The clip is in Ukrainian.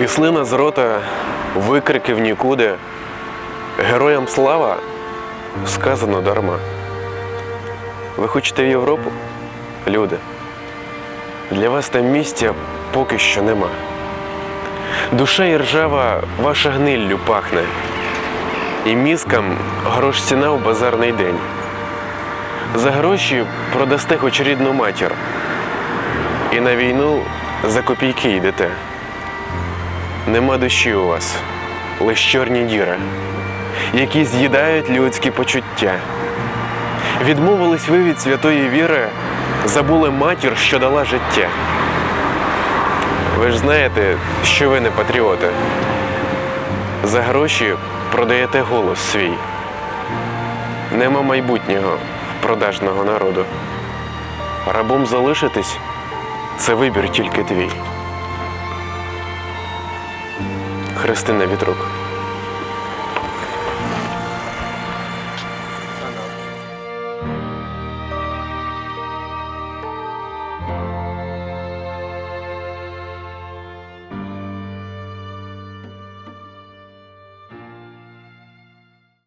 І слина з рота, викрики в нікуди. Героям слава сказано дарма. Ви хочете в Європу? Люди. Для вас там місця поки що нема. Душа і ржава ваша гниллю пахне, і мізкам грош ціна в базарний день. За гроші продасте хоч рідну матір, і на війну за копійки йдете. Нема душі у вас, лиш чорні діри, які з'їдають людські почуття. Відмовились ви від святої віри, забули матір, що дала життя. Ви ж знаєте, що ви не патріоти. За гроші продаєте голос свій. Нема майбутнього продажного народу. Рабом залишитись це вибір тільки твій. Христина Вітрук.